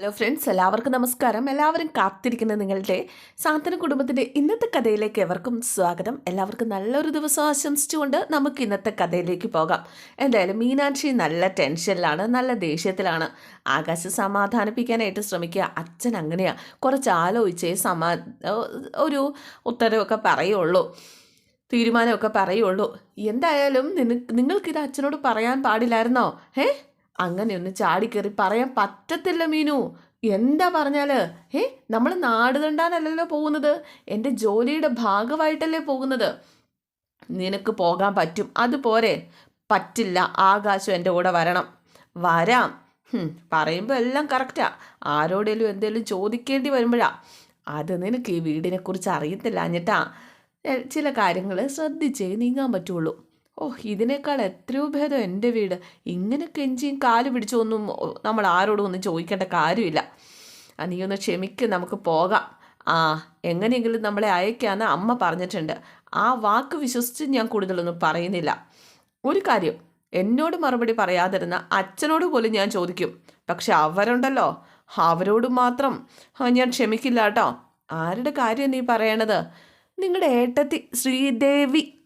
Hello friends എല്ലാവർക്കും നമസ്കാരം. എല്ലാവരും കാത്തിരിക്കുന്ന നിങ്ങളുടെ സാന്ത്വന കുടുംബത്തിന്റെ ഇന്നത്തെ കഥയിലേക്ക് എവർക്കും സ്വാഗതം. എല്ലാവർക്കും നല്ലൊരു ദിവസം ആശംസിച്ചുകൊണ്ട് നമുക്ക് ഇന്നത്തെ കഥയിലേക്ക് പോകാം. എന്തായാലും മീനാക്ഷി നല്ല ടെൻഷനിലാണ് നല്ല ദേഷ്യത്തിലാണ്. ആകാശം സമാധാനിപ്പിക്കാനായിട്ട് ശ്രമിക്കുക. അച്ഛൻ അങ്ങനെയാണ് കുറച്ച് ആലോചിച്ചേ സമാ ഒരു ഉത്തരവൊക്കെ പറയുള്ളൂ. തീരുമാനമൊക്കെ പറയുള്ളൂ. എന്തായാലും നിനക്ക് നിങ്ങൾക്കിത് അച്ഛനോട് പറയാൻ പാടില്ലായിരുന്നോ? ഏ അങ്ങനെയൊന്ന് ചാടിക്കയറി പറയാൻ പറ്റത്തില്ല മീനു. എന്താ പറഞ്ഞാൽ? ഏ നമ്മൾ നാട് കണ്ടാനല്ലല്ലോ പോകുന്നത്. എന്റെ ജോലിയുടെ ഭാഗമായിട്ടല്ലേ പോകുന്നത്. നിനക്ക് പോകാൻ പറ്റും. അതുപോലെ പറ്റില്ല. ആകാശം എന്റെ കൂടെ വരണം. വരാം. പറയുമ്പോൾ എല്ലാം കറക്റ്റാ. ആരോടേലും എന്തേലും ചോദിക്കേണ്ടി വരുമ്പോഴാ. അത് നിനക്ക് ഈ വീടിനെക്കുറിച്ച് അറിയത്തില്ല എന്നിട്ടാ ചില കാര്യങ്ങൾ ശ്രദ്ധിച്ചേ നീങ്ങാൻ പറ്റുള്ളൂ. ഓ ഇതിനേക്കാൾ എത്രയോ ഭേദം എന്റെ വീട്. ഇങ്ങനെ കെഞ്ചിയും കാൽ പിടിച്ചൊന്നും നമ്മൾ ആരോടും ഒന്നും ചോദിക്കേണ്ട കാര്യമില്ല. നീ ഒന്ന് ക്ഷമിക്ക് നമുക്ക് പോകാം. ആ എങ്ങനെയെങ്കിലും നമ്മളെ അയക്കാന്ന് അമ്മ പറഞ്ഞിട്ടുണ്ട്. ആ വാക്ക് വിശ്വസിച്ച് ഞാൻ കൂടുതലൊന്നും പറയുന്നില്ല. ഒരു കാര്യം എന്നോട് മറുപടി പറയാതിരുന്ന അച്ഛനോട് പോലും ഞാൻ ചോദിക്കും. പക്ഷെ അവരുണ്ടല്ലോ. അവരോട് മാത്രം. ഞാൻ ക്ഷമിക്കില്ല കേട്ടോ. ആരുടെ കാര്യം നീ പറയണത്? നിങ്ങളുടെ ഏട്ടത്തി ശ്രീദേവി.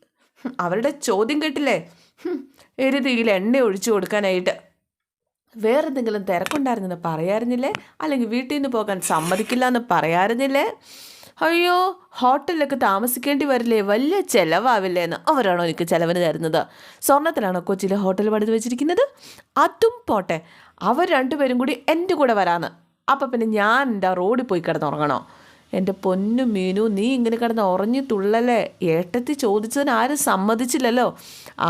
അവരുടെ ചോദ്യം കേട്ടില്ലേ? എരുതിയിൽ എണ്ണ ഒഴിച്ചു കൊടുക്കാനായിട്ട്. വേറെ എന്തെങ്കിലും തിരക്കുണ്ടായിരുന്നെന്ന് പറയാറുന്നില്ലേ? അല്ലെങ്കിൽ വീട്ടിൽ നിന്ന് പോകാൻ സമ്മതിക്കില്ല എന്ന് പറയാറുന്നില്ലേ? അയ്യോ ഹോട്ടലിലൊക്കെ താമസിക്കേണ്ടി വരില്ലേ? വലിയ ചിലവാവില്ലേ എന്ന് അവരാണോ എനിക്ക് ചിലവിന് തരുന്നത്? സ്വർണത്തിലാണോ കൊച്ചിയിലെ ഹോട്ടൽ പണിത് വെച്ചിരിക്കുന്നത്? അതും പോട്ടെ അവർ രണ്ടുപേരും കൂടി എന്റെ കൂടെ വരാന്ന്. അപ്പം പിന്നെ ഞാൻ എന്റെ റോഡിൽ പോയി കിടന്നുറങ്ങണോ? എന്റെ പൊന്നു മീനു നീ ഇങ്ങനെ കിടന്ന് ഉറഞ്ഞു തുള്ളല്ലേ? ഏട്ടത്തി ചോദിച്ചതിന് ആരും സമ്മതിച്ചില്ലല്ലോ.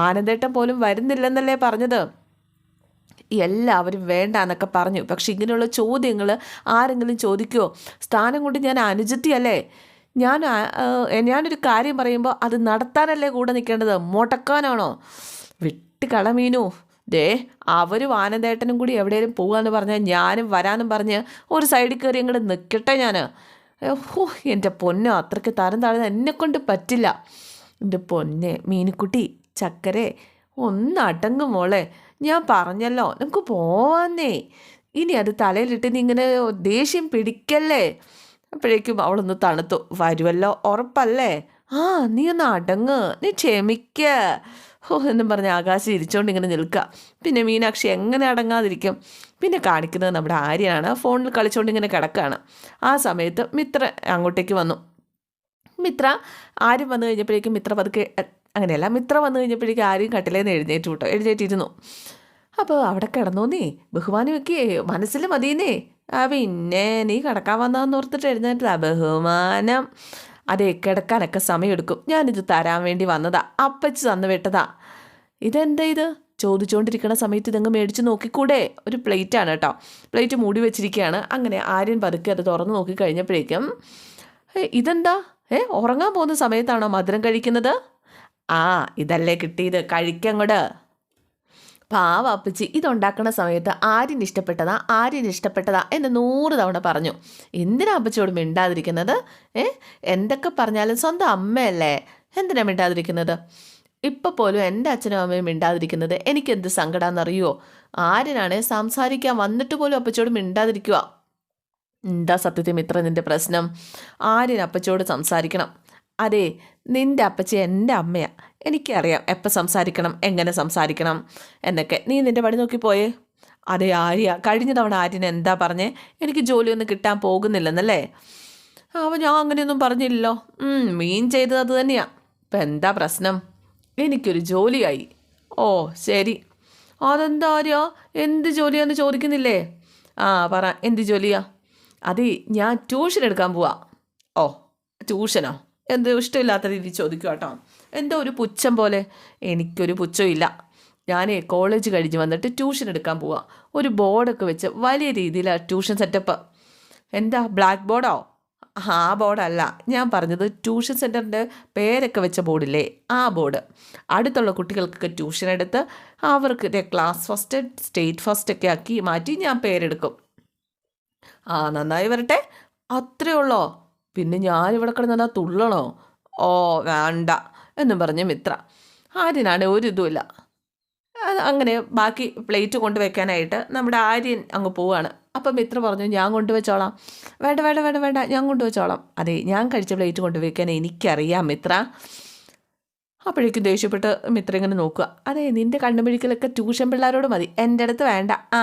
ആനന്ദേട്ടൻ പോലും വരുന്നില്ലെന്നല്ലേ പറഞ്ഞത്. എല്ലാവരും വേണ്ട എന്നൊക്കെ പറഞ്ഞു. പക്ഷെ ഇങ്ങനെയുള്ള ചോദ്യങ്ങൾ ആരെങ്കിലും ചോദിക്കുമോ സ്ഥാനം കൊണ്ട് ഞാൻ അനുജത്തിയല്ലേ? ഞാൻ ഞാനൊരു കാര്യം പറയുമ്പോൾ അത് നടത്താനല്ലേ കൂടെ നിൽക്കേണ്ടത്? മുടക്കാനാണോ വിട്ട് കളമീനു ദേ അവരും ആനന്ദേട്ടനും കൂടി എവിടെയെങ്കിലും പോകാമെന്ന് പറഞ്ഞാൽ ഞാനും വരാനും പറഞ്ഞ് ഒരു സൈഡിൽ കയറി അങ്ങോട്ട് നിൽക്കട്ടെ ഞാൻ ഓ എന്റെ പൊന്നെ അത്രയ്ക്ക് തരം താഴ്ന്ന എന്നെ കൊണ്ട് പറ്റില്ല. എന്റെ പൊന്നെ മീനുക്കുട്ടി ചക്കരെ ഒന്ന് അടങ്ങും മോളെ. ഞാൻ പറഞ്ഞല്ലോ നമുക്ക് പോവാന്നേ. ഇനി അത് തലയിലിട്ട് നീ ഇങ്ങനെ ദേഷ്യം പിടിക്കല്ലേ? അപ്പോഴേക്കും അവളൊന്ന് തണുത്തു. വരുമല്ലോ ഉറപ്പല്ലേ? ആ നീ ഒന്ന് അടങ്ങ് നീ ക്ഷമിക്ക. ഓ എന്നും പറഞ്ഞ് ആകാശം ഇരിച്ചുകൊണ്ട് ഇങ്ങനെ നിൽക്കുക പിന്നെ മീനാക്ഷി എങ്ങനെ അടങ്ങാതിരിക്കും? പിന്നെ കാണിക്കുന്നത് നമ്മുടെ ആര്യനാണ്. ഫോണിൽ കളിച്ചുകൊണ്ട് ഇങ്ങനെ കിടക്കുകയാണ് ആ സമയത്ത് മിത്ര അങ്ങോട്ടേക്ക് വന്നു. മിത്ര ആരും വന്നു കഴിഞ്ഞപ്പോഴേക്കും മിത്ര പതുക്കെ അങ്ങനെയല്ല മിത്ര വന്നു കഴിഞ്ഞപ്പോഴേക്കും ആരും കട്ടിലേന്ന് എഴുന്നേറ്റ് വിട്ടോ എഴുന്നേറ്റിരുന്നു. അപ്പോൾ അവിടെ കിടന്നോന്നേ? നീ ബഹുമാനം ഒക്കെ മനസ്സിൽ മതിയെന്നേ? ആ പിന്നെ നീ കിടക്കാൻ വന്നതെന്ന് ഓർത്തിട്ട് എഴുന്നേറ്റതാ. ബഹുമാനം. അതെ കിടക്കാനൊക്കെ സമയമെടുക്കും. ഞാനിത് തരാൻ വേണ്ടി വന്നതാ. അപ്പച്ച് തന്നു വിട്ടതാ. ഇതെന്താ ഇത്? ചോദിച്ചുകൊണ്ടിരിക്കുന്ന സമയത്ത് ഇതങ്ങ് മേടിച്ച് നോക്കിക്കൂടെ? ഒരു പ്ലേറ്റ് ആണ് കേട്ടോ. പ്ലേറ്റ് മൂടി വെച്ചിരിക്കുകയാണ് അങ്ങനെ ആര്യൻ പതുക്കെ അത് തുറന്ന് നോക്കി കഴിഞ്ഞപ്പോഴേക്കും ഇതെന്താ? ഏ ഉറങ്ങാൻ പോകുന്ന സമയത്താണോ മധുരം കഴിക്കുന്നത്? ആ ഇതല്ലേ കിട്ടിയത്. കഴിക്കങ്ങോട്. പാവ അപ്പച്ചി ഇതുണ്ടാക്കുന്ന സമയത്ത് ആര്യൻ ഇഷ്ടപ്പെട്ടതാ ആര്യൻ ഇഷ്ടപ്പെട്ടതാ എന്ന് നൂറ് തവണ പറഞ്ഞു. എന്തിനാ അപ്പച്ചിയോട് മിണ്ടാതിരിക്കുന്നത്? ഏ? എന്തൊക്കെ പറഞ്ഞാലും സ്വന്തം അമ്മയല്ലേ? എന്തിനാ മിണ്ടാതിരിക്കുന്നത്? ഇപ്പം പോലും എന്റെ അച്ഛനും അമ്മയും മിണ്ടാതിരിക്കുന്നത് എനിക്കെന്ത് സങ്കടമാണെന്നറിയോ ആര്യനാണ് സംസാരിക്കാൻ വന്നിട്ട് പോലും അപ്പച്ചോട് മിണ്ടാതിരിക്കുക എന്താ സത്യത്തിൽ മിത്ര നിന്റെ പ്രശ്നം? ആര്യൻ അപ്പച്ചോട് സംസാരിക്കണം. അതെ നിന്റെ അപ്പച്ചി എന്റെ അമ്മയാണ് എനിക്കറിയാം എപ്പോൾ സംസാരിക്കണം എങ്ങനെ സംസാരിക്കണം എന്നൊക്കെ. നീ നിന്റെ പണി നോക്കിപ്പോയേ അതെ ആര്യ. കഴിഞ്ഞ തവണ ആര്യനെ എന്താ പറഞ്ഞേ? എനിക്ക് ജോലിയൊന്നും കിട്ടാൻ പോകുന്നില്ലെന്നല്ലേ? അപ്പോൾ ഞാൻ അങ്ങനെയൊന്നും പറഞ്ഞില്ലല്ലോ. മീൻ ചെയ്തത് അത് തന്നെയാണ് ഇപ്പം എന്താ പ്രശ്നം? എനിക്കൊരു ജോലിയായി. ഓ ശരി. അതെന്താ ആര്യ? എന്ത് ജോലിയാന്ന് ചോദിക്കുന്നില്ലേ? ആ പറ. എന്ത് ജോലിയാ? അതെ ഞാൻ ട്യൂഷൻ എടുക്കാൻ പോവാ. ഓ ട്യൂഷനോ? എന്ത് ഇഷ്ടമില്ലാത്ത രീതിയിൽ ചോദിക്കുക കേട്ടോ. എന്തോ ഒരു പുച്ഛം പോലെ. എനിക്കൊരു പുച്ഛമില്ല ഞാൻ കോളേജ് കഴിഞ്ഞ് വന്നിട്ട് ട്യൂഷൻ എടുക്കാൻ പോവാം. ഒരു ബോർഡൊക്കെ വെച്ച് വലിയ രീതിയിലാണ് ട്യൂഷൻ സെറ്റപ്പ് എന്താ ബ്ലാക്ക് ബോർഡോ ആ ബോർഡല്ല ഞാൻ പറഞ്ഞത് ട്യൂഷൻ സെന്ററിന്റെ പേരൊക്കെ വെച്ച ബോർഡില്ലേ ആ ബോർഡ് അടുത്തുള്ള കുട്ടികൾക്കൊക്കെ ട്യൂഷൻ എടുത്ത് അവർക്ക് ക്ലാസ് ഫസ്റ്റ് സ്റ്റേറ്റ് ഫസ്റ്റ് ഒക്കെ ആക്കി മാറ്റി ഞാൻ പേരെടുക്കും. ആ നന്നായി വരട്ടെ. അത്രേ ഉള്ളോ? പിന്നെ ഞാനിവിടെ കിടന്നാ തുള്ളണോ? ഓ വേണ്ട എന്നും പറഞ്ഞ് മിത്ര. ആര്യനാണ് ഒരു ഇതുമില്ല. അങ്ങനെ ബാക്കി പ്ലേറ്റ് കൊണ്ട് വെക്കാനായിട്ട് നമ്മുടെ ആര്യൻ അങ്ങ് പോവാണ്. അപ്പം മിത്ര പറഞ്ഞു ഞാൻ കൊണ്ടുവച്ചോളാം വേണ്ട വേണ്ട വേണ്ട വേണ്ട ഞാൻ കൊണ്ടുവച്ചോളാം അതെ ഞാൻ കഴിച്ച പ്ലേറ്റ് കൊണ്ടുവയ്ക്കാൻ എനിക്കറിയാം മിത്ര. അപ്പോഴേക്കും ദേഷ്യപ്പെട്ട് മിത്രം ഇങ്ങനെ നോക്കുക. അതെ നിന്റെ കണ്ണുപിടിക്കലൊക്കെ ട്യൂഷൻ പിള്ളേരോട് മതി. എന്റെ അടുത്ത് വേണ്ട. ആ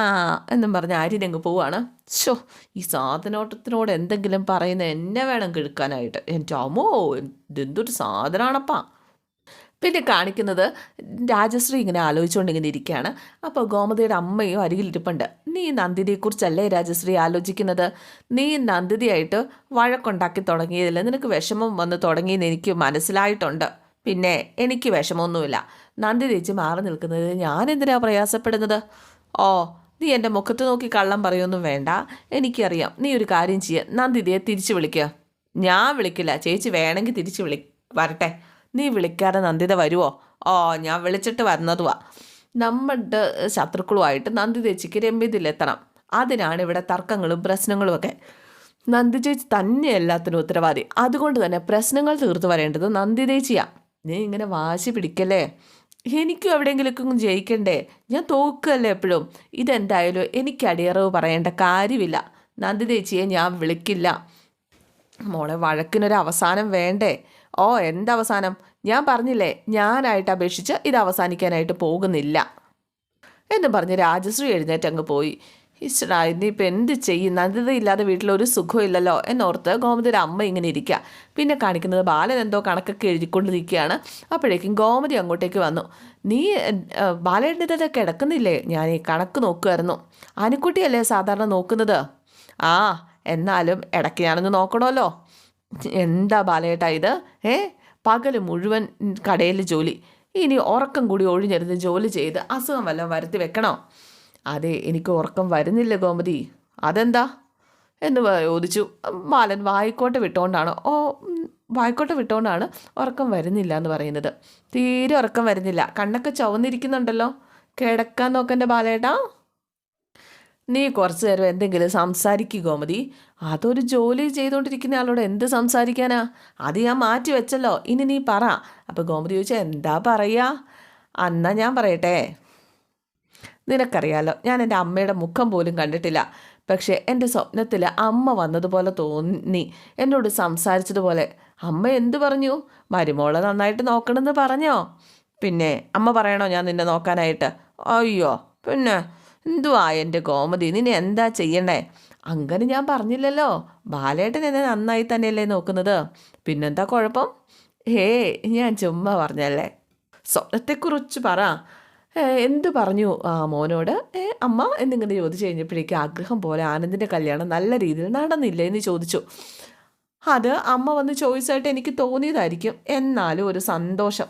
എന്നും പറഞ്ഞ് ആര്യൻ അങ്ങ് പോവാണ്. ഷോ ഈ സാധനോട്ടത്തിനോട് എന്തെങ്കിലും പറയുന്ന എന്നെ വേണം കിഴക്കാനായിട്ട് എന്റെ അമ്മോ ഇതെന്തൊരു സാധനമാണപ്പാ പിന്നെ കാണിക്കുന്നത് രാജശ്രീ ഇങ്ങനെ ആലോചിച്ചുകൊണ്ട് ഇങ്ങനെ ഇരിക്കുകയാണ് അപ്പോൾ ഗോമതിയുടെ അമ്മയും അരികിലിരിപ്പുണ്ട്. നീ നന്ദിനിയെക്കുറിച്ചല്ലേ രാജശ്രീ ആലോചിക്കുന്നത്? നീ നന്ദിനിയായിട്ട് വഴക്കുണ്ടാക്കി തുടങ്ങിയതിൽ നിനക്ക് വിഷമം വന്ന് തുടങ്ങിയെന്ന് എനിക്ക് മനസ്സിലായിട്ടുണ്ട്. പിന്നെ എനിക്ക് വിഷമമൊന്നുമില്ല. നന്ദി തിരിച്ച് മാറി നിൽക്കുന്നത് ഞാൻ എന്തിനാ പ്രയാസപ്പെടുന്നത്? ഓ നീ എന്റെ മുഖത്ത് നോക്കി കള്ളം പറയൊന്നും വേണ്ട. എനിക്കറിയാം നീ ഒരു കാര്യം ചെയ്യുക നന്ദിതിയെ തിരിച്ചു വിളിക്കുക ഞാൻ വിളിക്കില്ല. ചേച്ചി വേണമെങ്കിൽ തിരിച്ചു വിളി വരട്ടെ. നീ വിളിക്കാതെ നന്ദിത വരുമോ ഓ ഞാൻ വിളിച്ചിട്ട് വരുന്നതുവാ നമ്മുടെ ശത്രുക്കളുമായിട്ട് നന്ദി ചേച്ചിക്ക് രമ്യതിലെത്തണം അതിനാണ് ഇവിടെ തർക്കങ്ങളും പ്രശ്നങ്ങളും ഒക്കെ. നന്ദി ചേച്ചി തന്നെ എല്ലാത്തിനും ഉത്തരവാദി. അതുകൊണ്ട് തന്നെ പ്രശ്നങ്ങൾ തീർത്തു വരേണ്ടത് നന്ദി ചേച്ചിയാണ് നീ ഇങ്ങനെ വാശി പിടിക്കല്ലേ? എനിക്കും എവിടെയെങ്കിലൊക്കെ ജയിക്കണ്ടേ? ഞാൻ തോക്കുകയല്ലേ എപ്പോഴും? ഇതെന്തായാലും എനിക്ക് അടിയറവ് പറയേണ്ട കാര്യമില്ല. നന്ദി ചേച്ചിയെ ഞാൻ വിളിക്കില്ല. മോളെ വഴക്കിനൊരു അവസാനം വേണ്ടേ? ഓ എന്തവസാനം? ഞാൻ പറഞ്ഞില്ലേ ഞാനായിട്ട് അപേക്ഷിച്ച് ഇത് അവസാനിക്കാനായിട്ട് പോകുന്നില്ല. എന്ന് പറഞ്ഞ് രാജശ്രീ എഴുന്നേറ്റ് അങ്ങ് പോയി. ഈശ്വരാ ഇനിയിപ്പോൾ എന്ത് ചെയ്യും? നന്ദിതയില്ലാതെ വീട്ടിലൊരു സുഖമില്ലല്ലോ എന്നോർത്ത് ഗോമതിയുടെ അമ്മ ഇങ്ങനെ ഇരിക്കുക പിന്നെ കാണിക്കുന്നത് ബാലൻ എന്തോ കണക്കൊക്കെ എഴുതിക്കൊണ്ടിരിക്കുകയാണ്. അപ്പോഴേക്കും ഗോമതി അങ്ങോട്ടേക്ക് വന്നു. നീ ബാലേട്ടന്റെ കിടക്കുന്നില്ലേ? ഞാൻ ഈ കണക്ക് നോക്കുമായിരുന്നു ആനിക്കുട്ടിയല്ലേ സാധാരണ നോക്കുന്നത്? ആ എന്നാലും ഇടയ്ക്ക് ഞാനൊന്ന് നോക്കണമല്ലോ. എന്താ ബാലേട്ടാ ഇത്? ഏ പകൽ മുഴുവൻ കടയിൽ ജോലി. ഇനി ഉറക്കം കൂടി ഒഴിഞ്ഞിരുന്ന് ജോലി ചെയ്ത് അസുഖം വല്ലതും വരുത്തി വെക്കണോ? അതെ എനിക്ക് ഉറക്കം വരുന്നില്ല ഗോമതി. അതെന്താ? എന്ന് ചോദിച്ചു. ബാലൻ വായിക്കോട്ടെ വിട്ടുകൊണ്ടാണ് ഓ വായിക്കോട്ടെ വിട്ടുകൊണ്ടാണ് ഉറക്കം വരുന്നില്ല എന്ന് പറയുന്നത്. തീരെ ഉറക്കം വരുന്നില്ല. കണ്ണൊക്കെ ചുവന്നിരിക്കുന്നുണ്ടല്ലോ. കിടക്കാൻ നോക്കന്റെ ബാലേട്ടാ. നീ കുറച്ച് നേരം എന്തെങ്കിലും സംസാരിക്കുക ഗോമതി. അതൊരു ജോലി ചെയ്തുകൊണ്ടിരിക്കുന്ന ആളോട് എന്ത് സംസാരിക്കാനാ? അത് ഞാൻ മാറ്റി വെച്ചല്ലോ. ഇനി നീ പറ. അപ്പോൾ ഗോമതി ചോദിച്ചാൽ എന്താ പറയുക അന്നാ ഞാൻ പറയട്ടെ. നിനക്കറിയാലോ ഞാൻ എന്റെ അമ്മയുടെ മുഖം പോലും കണ്ടിട്ടില്ല. പക്ഷേ എന്റെ സ്വപ്നത്തിൽ അമ്മ വന്നതുപോലെ തോന്നി. എന്നോട് സംസാരിച്ചതുപോലെ അമ്മ എന്തു പറഞ്ഞു? മരുമോളെ നന്നായിട്ട് നോക്കണമെന്ന് പറഞ്ഞോ? പിന്നെ അമ്മ പറയണോ ഞാൻ നിന്നെ നോക്കാനായിട്ട്? അയ്യോ പിന്നെ എന്തുവാ എന്റെ ഗോമതി? നിന്നെ എന്താ ചെയ്യണ്ടേ? അങ്ങനെ ഞാൻ പറഞ്ഞില്ലല്ലോ. ബാലേട്ടൻ എന്നെ നന്നായി തന്നെയല്ലേ നോക്കുന്നത്. പിന്നെന്താ കുഴപ്പം? ഹേ ഞാൻ ചുമ്മാ പറഞ്ഞല്ലേ. സ്വപ്നത്തെക്കുറിച്ച് പറ. എന്ത് പറഞ്ഞു ആ മോനോട്? അമ്മ എന്നിങ്ങനെ ചോദിച്ചു കഴിഞ്ഞപ്പോഴേക്കും ആഗ്രഹം പോലെ ആനന്ദിന്റെ കല്യാണം നല്ല രീതിയിൽ നടന്നില്ല എന്ന് ചോദിച്ചു. അത് അമ്മ വന്ന് ചോദിച്ചായിട്ട് എനിക്ക് തോന്നിയതായിരിക്കും. എന്നാലും ഒരു സന്തോഷം.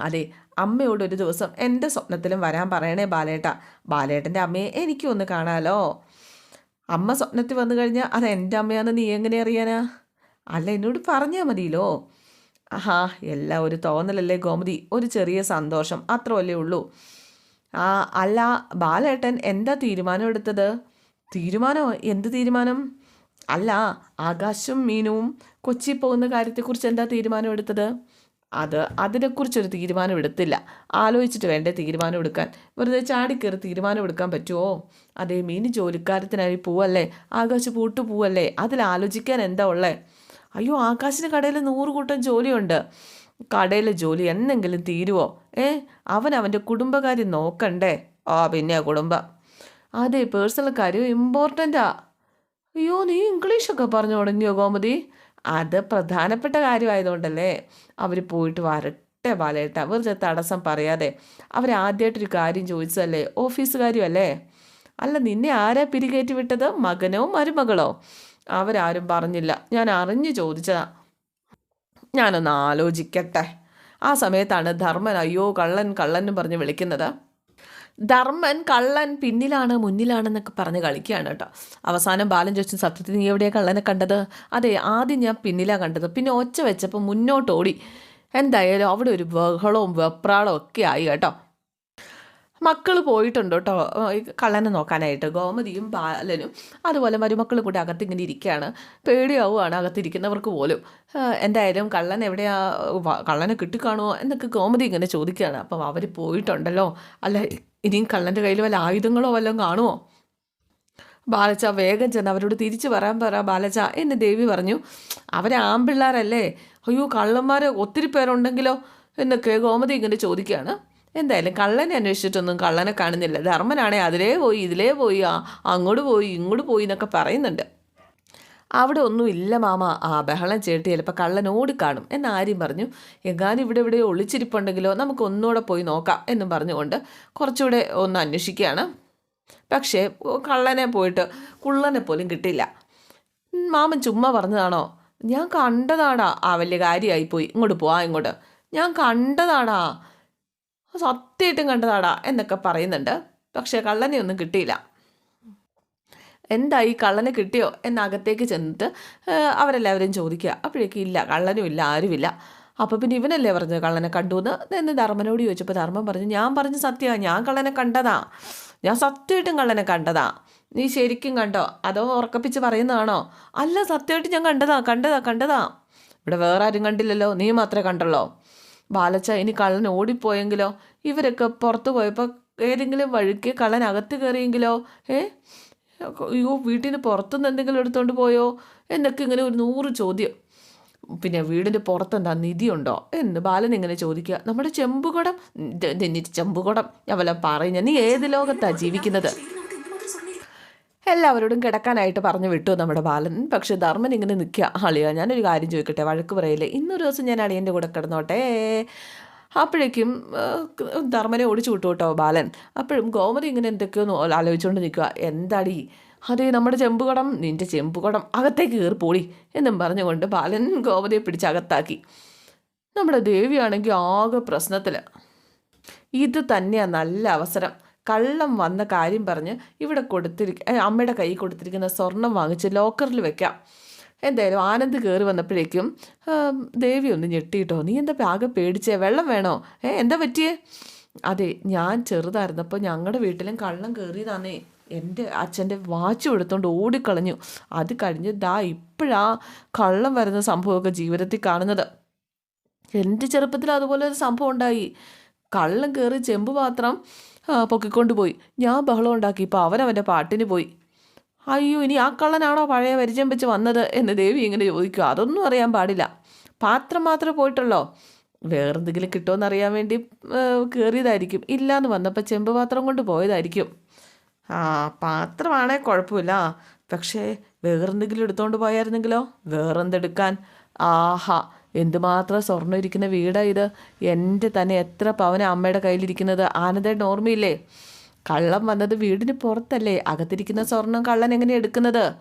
അതെ അമ്മയോട് ഒരു ദിവസം എന്റെ സ്വപ്നത്തിലും വരാൻ പറയണേ ബാലേട്ട. ബാലേട്ടന്റെ അമ്മയെ എനിക്കും ഒന്ന് കാണാലോ? അമ്മ സ്വപ്നത്തിൽ വന്നു കഴിഞ്ഞാൽ അത് എന്റെ അമ്മയാണെന്ന് നീ എങ്ങനെ അറിയാനാ? അല്ല എന്നോട് പറഞ്ഞാൽ മതിയല്ലോ. ആഹാ എല്ലാം ഒരു തോന്നലല്ലേ ഗോമതി? ഒരു ചെറിയ സന്തോഷം അത്രയല്ലേ ഉള്ളൂ. ആ അല്ല ബാലേട്ടൻ എന്താ തീരുമാനം എടുത്തത്? തീരുമാനോ? എന്ത് തീരുമാനം? അല്ല ആകാശും മീനുവും കൊച്ചി പോകുന്ന കാര്യത്തെക്കുറിച്ച് എന്താ തീരുമാനം എടുത്തത്? അത് അതിനെക്കുറിച്ചൊരു തീരുമാനം എടുത്തില്ല. ആലോചിച്ചിട്ട് വേണ്ടേ തീരുമാനം എടുക്കാൻ. വെറുതെ ചാടിക്കയറി തീരുമാനം എടുക്കാൻ പറ്റുമോ അതേ മീൻ ജോലിക്കാരത്തിനായി പോവല്ലേ? ആകാശ് പൂട്ടു പോവല്ലേ? അതിൽ ആലോചിക്കാൻ എന്താ ഉള്ളേ? അയ്യോ ആകാശിന് കടയിൽ നൂറ് കൂട്ടം ജോലിയുണ്ട്. കടയിലെ ജോലി എന്നെങ്കിലും തീരുവോ? ഏ അവൻ അവന്റെ കുടുംബകാര്യം നോക്കണ്ടേ? ആ പിന്നെ കുടുംബം. അതെ പേഴ്സണൽ കാര്യം ഇമ്പോർട്ടന്റാ അയ്യോ നീ ഇംഗ്ലീഷൊക്കെ പറഞ്ഞു തുടങ്ങിയോ ഗോമതി? അത് പ്രധാനപ്പെട്ട കാര്യമായതുകൊണ്ടല്ലേ. അവർ പോയിട്ട് വരട്ടെ ബാലേട്ട വെറുതെ തടസ്സം പറയാതെ. അവർ ആദ്യമായിട്ടൊരു കാര്യം ചോദിച്ചതല്ലേ ഓഫീസ് കാര്യമല്ലേ അല്ല നിന്നെ ആരാ പിരികേറ്റി വിട്ടത്? മകനോ മരുമകളോ? അവരാരും പറഞ്ഞില്ല. ഞാൻ അറിഞ്ഞു ചോദിച്ചതാ. ഞാനൊന്ന് ആലോചിക്കട്ടെ. ആ സമയത്താണ് ധർമ്മൻ അയ്യോ കള്ളൻ കള്ളൻ എന്ന് പറഞ്ഞ് വിളിക്കുന്നത്. ധർമ്മൻ കള്ളൻ പിന്നിലാണ് മുന്നിലാണെന്നൊക്കെ പറഞ്ഞ് കളിക്കുകയാണ് കേട്ടോ. അവസാനം ബാലൻ ചോദിച്ചു സത്യത്തിൽ നീ എവിടെയാണ് കള്ളനെ കണ്ടത്? അതെ ആദ്യം ഞാൻ പിന്നിലാണ് കണ്ടത്. പിന്നെ ഒച്ച വെച്ചപ്പോൾ മുന്നോട്ട് ഓടി എന്തായാലും അവിടെ ഒരു ബഹളവും വെപ്രാളവും ഒക്കെ ആയി കേട്ടോ. മക്കൾ പോയിട്ടുണ്ട് കേട്ടോ. കള്ളനെ നോക്കാനായിട്ട്. ഗോമതിയും ബാലനും അതുപോലെ മരുമക്കൾ കൂടി അകത്ത് ഇങ്ങനെ ഇരിക്കുകയാണ് പേടിയാവുകയാണ് അകത്തിരിക്കുന്നവർക്ക് പോലും. എന്തായാലും കള്ളൻ എവിടെയാ കള്ളനെ കിട്ടിക്കാണുമോ എന്നൊക്കെ ഗോമതി ഇങ്ങനെ ചോദിക്കുകയാണ് അപ്പം അവർ പോയിട്ടുണ്ടല്ലോ. അല്ല ഇനിയും കള്ളന്റെ കയ്യിൽ വല്ല ആയുധങ്ങളോ വല്ലതും കാണുമോ ബാലച്ച വേഗം ചെന്ന് അവരോട് തിരിച്ചു പറയാൻ പറ ബാലച്ച എന്ന് ദേവി പറഞ്ഞു. അവരെ ആമ്പിള്ളാരല്ലേ? അയ്യോ കള്ളന്മാർ ഒത്തിരി പേരുണ്ടെങ്കിലോ? എന്നൊക്കെ ഗോമതി ഇങ്ങനെ ചോദിക്കുകയാണ് എന്തായാലും കള്ളനെ അന്വേഷിച്ചിട്ടൊന്നും കള്ളനെ കാണുന്നില്ല. ധർമ്മനാണെ അതിലേ പോയി ഇതിലേ പോയി അങ്ങോട്ട് പോയി ഇങ്ങോട്ട് പോയി എന്നൊക്കെ പറയുന്നുണ്ട്. അവിടെ ഒന്നും ഇല്ല മാമ. ആ ബഹളം ചേട്ടി ചിലപ്പോൾ കള്ളൻ ഓടിക്കാണും എന്ന് ആര്യം പറഞ്ഞു. എങ്ങാനും ഇവിടെ ഇവിടെ ഒളിച്ചിരിപ്പുണ്ടെങ്കിലോ നമുക്ക് ഒന്നുകൂടെ പോയി നോക്കാം എന്നും പറഞ്ഞുകൊണ്ട് കുറച്ചുകൂടെ ഒന്ന് അന്വേഷിക്കുകയാണ്. പക്ഷേ കള്ളനെ പോയിട്ട് കുള്ളനെ പോലും കിട്ടില്ല മാമൻ ചുമ്മാ പറഞ്ഞതാണോ? ഞാൻ കണ്ടതാടാ ആ വലിയ കാര്യമായിപ്പോയി. ഇങ്ങോട്ട് പോവാ ഇങ്ങോട്ട്. ഞാൻ കണ്ടതാടാ സത്യമായിട്ടും കണ്ടതാടാ എന്നൊക്കെ പറയുന്നുണ്ട്. പക്ഷേ കള്ളനെ ഒന്നും കിട്ടിയില്ല എന്തായി കള്ളനെ കിട്ടിയോ എന്നകത്തേക്ക് ചെന്നിട്ട് അവരെല്ലാവരും ചോദിക്കുക. അപ്പോഴേക്കും ഇല്ല കള്ളനും ഇല്ല ആരുമില്ല. അപ്പോൾ പിന്നെ ഇവനല്ലേ പറഞ്ഞത് കള്ളനെ കണ്ടു എന്ന് എന്ന് ധർമ്മനോട് ചോദിച്ചപ്പോൾ ധർമ്മം പറഞ്ഞു ഞാൻ പറഞ്ഞ സത്യമാണ് ഞാൻ കള്ളനെ കണ്ടതാ. ഞാൻ സത്യമായിട്ടും കള്ളനെ കണ്ടതാ. നീ ശരിക്കും കണ്ടോ? അതോ ഉറക്കപ്പിച്ച് പറയുന്നതാണോ? അല്ല സത്യമായിട്ട് ഞാൻ കണ്ടതാ കണ്ടതാ കണ്ടതാ. ഇവിടെ വേറെ ആരും കണ്ടില്ലല്ലോ നീ മാത്രമേ കണ്ടുള്ളൂ? ബാലച്ച ഇനി കള്ളൻ ഓടിപ്പോയെങ്കിലോ? ഇവരൊക്കെ പുറത്തു പോയപ്പോൾ ഏതെങ്കിലും വഴിക്ക് കള്ളൻ അകത്ത് കയറിയെങ്കിലോ? ഏ? അയ്യോ വീട്ടിൽ നിന്ന് പുറത്തുനിന്ന് എന്തെങ്കിലും എടുത്തുകൊണ്ട് പോയോ? എന്നൊക്കെ ഇങ്ങനെ ഒരു നൂറ് ചോദ്യം. പിന്നെ വീടിന്റെ പുറത്തെന്താ നിധിയുണ്ടോ? എന്ന് ബാലൻ ഇങ്ങനെ ചോദിക്കുക. നമ്മുടെ ചെമ്പുകുടം? ചെമ്പുകുടം. ഞാൻ വല്ല പറയുന്ന നീ ഏത് ലോകത്താണ് ജീവിക്കുന്നത്? എല്ലാവരോടും കിടക്കാനായിട്ട് പറഞ്ഞു വിട്ടു നമ്മുടെ ബാലൻ. പക്ഷെ ധർമ്മൻ ഇങ്ങനെ നിൽക്കുക. അളിയ ഞാനൊരു കാര്യം ചോദിക്കട്ടെ? വഴക്ക് പറയില്ലേ? ഇന്നൊരു ദിവസം ഞാൻ അളിയന്റെ കൂടെ കിടന്നോട്ടെ? അപ്പോഴേക്കും ധർമ്മനെ ഓടിച്ചു വിട്ടു കേട്ടോ ബാലൻ. അപ്പോഴും ഗോമതി ഇങ്ങനെ എന്തൊക്കെയോ ആലോചിച്ചുകൊണ്ട് നിൽക്കുക. എന്താടി? അതെ നമ്മുടെ ചെമ്പുകടം നിന്റെ ചെമ്പുകടം അകത്തേക്ക് കയറി പോളി എന്നും പറഞ്ഞുകൊണ്ട് ബാലൻ ഗോമതിയെ പിടിച്ച് അകത്താക്കി. നമ്മുടെ ദേവിയാണെങ്കിൽ ആകെ പ്രശ്നത്തിൽ ഇത് തന്നെയാണ് നല്ല അവസരം. കള്ളം വന്ന കാര്യം പറഞ്ഞ് ഇവിടെ കൊടുത്തിരിക്ക അമ്മയുടെ കൈ കൊടുത്തിരിക്കുന്ന സ്വർണം വാങ്ങിച്ച് ലോക്കറിൽ വെക്കാം. എന്തായാലും ആനന്ദ് കയറി വന്നപ്പോഴേക്കും ദേവി ഒന്ന് ഞെട്ടിയിട്ടോ നീ എന്താ ആകെ പേടിച്ചേ? വെള്ളം വേണോ? ഏ എന്താ പറ്റിയേ? അതെ ഞാൻ ചെറുതായിരുന്നപ്പോൾ ഞങ്ങളുടെ വീട്ടിലും കള്ളം കയറിയതാന്നേ എന്റെ അച്ഛന്റെ വാച്ച് എടുത്തുകൊണ്ട് ഓടിക്കളഞ്ഞു. അത് കഴിഞ്ഞ് ദാ ഇപ്പോഴാ കള്ളം വരുന്ന സംഭവമൊക്കെ ജീവിതത്തിൽ കാണുന്നത്. എന്റെ ചെറുപ്പത്തിൽ അതുപോലെ ഒരു സംഭവം ഉണ്ടായി. കള്ളം കയറി ചെമ്പ് പാത്രം പൊക്കിക്കൊണ്ട് പോയി ഞാൻ ബഹളം ഉണ്ടാക്കി. ഇപ്പോൾ അവനവന്റെ പാട്ടിന് പോയി. അയ്യോ ഇനി ആ കള്ളനാണോ പഴയ പരിചയം വെച്ച് വന്നത് എന്ന് ദേവി ഇങ്ങനെ ചോദിക്കുക. അതൊന്നും അറിയാൻ പാടില്ല. പാത്രം മാത്രമേ പോയിട്ടുള്ളോ? വേറെന്തെങ്കിലും കിട്ടുമോ അറിയാൻ വേണ്ടി കയറിയതായിരിക്കും ഇല്ലാന്ന് വന്നപ്പോൾ ചെമ്പ് പാത്രം കൊണ്ട് പോയതായിരിക്കും. ആ പാത്രമാണേ കുഴപ്പമില്ല. പക്ഷേ വേറെന്തെങ്കിലും എടുത്തുകൊണ്ട് പോയായിരുന്നെങ്കിലോ? വേറെന്തെടുക്കാൻ? ആഹാ. എന്തുമാത്രം സ്വർണം ഇരിക്കുന്ന വീടാ ഇത്? എന്റെ തന്നെ എത്ര പവന അമ്മയുടെ കയ്യിലിരിക്കുന്നത്? ആനന്ദേട്ടൻ ഓർമ്മയില്ലേ? കള്ളം വന്നത് വീടിന് പുറത്തല്ലേ? അകത്തിരിക്കുന്ന സ്വർണം കള്ളൻ എങ്ങനെ എടുക്കുന്നത്?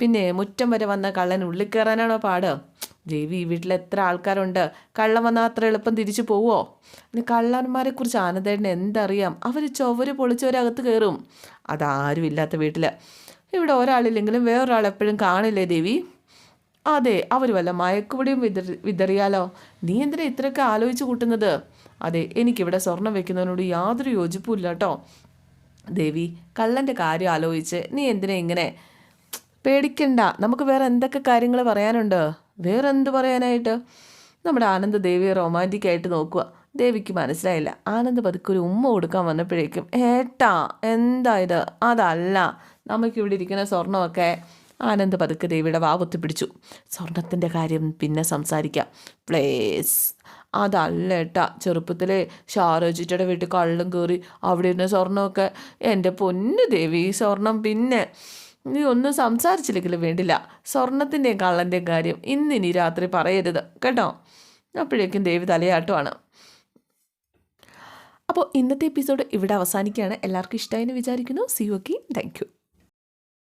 പിന്നെ മുറ്റം വരെ വന്ന കള്ളൻ ഉള്ളിൽ കയറാനാണോ പാട്? ദേവി ഈ വീട്ടിൽ എത്ര ആൾക്കാരുണ്ട്? കള്ളം വന്നാൽ അത്ര എളുപ്പം തിരിച്ചു പോവോ? ഇനി കള്ളന്മാരെ കുറിച്ച് ആനന്ദേട്ടന് എന്തറിയാം? അവർ ചൊവര് പൊളിച്ചവരകത്ത് കയറും. അതാരും ഇല്ലാത്ത വീട്ടിൽ ഇവിടെ ഒരാളില്ലെങ്കിലും വേറൊരാൾ എപ്പോഴും കാണില്ലേ ദേവി? അതെ അവർ വല്ല മയക്കുപടിയും വിതറി വിതറിയാലോ? നീ എന്തിനാ ഇത്രയൊക്കെ ആലോചിച്ച് കൂട്ടുന്നത്? അതെ എനിക്കിവിടെ സ്വർണം വെക്കുന്നതിനോട് യാതൊരു യോജിപ്പുമില്ല കേട്ടോ ദേവി കള്ളന്റെ കാര്യം ആലോചിച്ച് നീ എന്തിനാ ഇങ്ങനെ? പേടിക്കണ്ട നമുക്ക് വേറെ എന്തൊക്കെ കാര്യങ്ങൾ പറയാനുണ്ട്? വേറെ എന്ത് പറയാനായിട്ട്? നമ്മുടെ ആനന്ദ ദേവിയെ റൊമാന്റിക് ആയിട്ട് നോക്കുക ദേവിക്ക് മനസ്സിലായില്ല. ആനന്ദ് പതുക്കെ ഒരു ഉമ്മ കൊടുക്കാൻ വന്നപ്പോഴേക്കും ഏട്ടാ എന്താ ഇത്? അതല്ല നമുക്കിവിടെ ഇരിക്കുന്ന സ്വർണമൊക്കെ ആനന്ദ് പതുക്കെ ദേവിയുടെ വാവൊത്തി പിടിച്ചു സ്വർണത്തിന്റെ കാര്യം പിന്നെ സംസാരിക്കാം. പ്ലേസ് അതല്ല ഏട്ടാ ചെറുപ്പത്തിലെ ഷാരോജിറ്റയുടെ വീട്ടിൽ കള്ളും കയറി അവിടെ ഇരുന്ന സ്വർണമൊക്കെ എന്റെ പൊന്നു ദേവി ഈ സ്വർണം പിന്നെ നീ ഒന്നും സംസാരിച്ചില്ലെങ്കിലും വേണ്ടില്ല. സ്വർണത്തിന്റെയും കള്ളന്റെയും കാര്യം ഇന്നിനി രാത്രി പറയരുത് കേട്ടോ? അപ്പോഴേക്കും ദേവി തലയാട്ടുമാണ് അപ്പോൾ ഇന്നത്തെ എപ്പിസോഡ് ഇവിടെ അവസാനിക്കുകയാണ്. എല്ലാവർക്കും ഇഷ്ടമായി എന്ന് വിചാരിക്കുന്നു. C okay thank you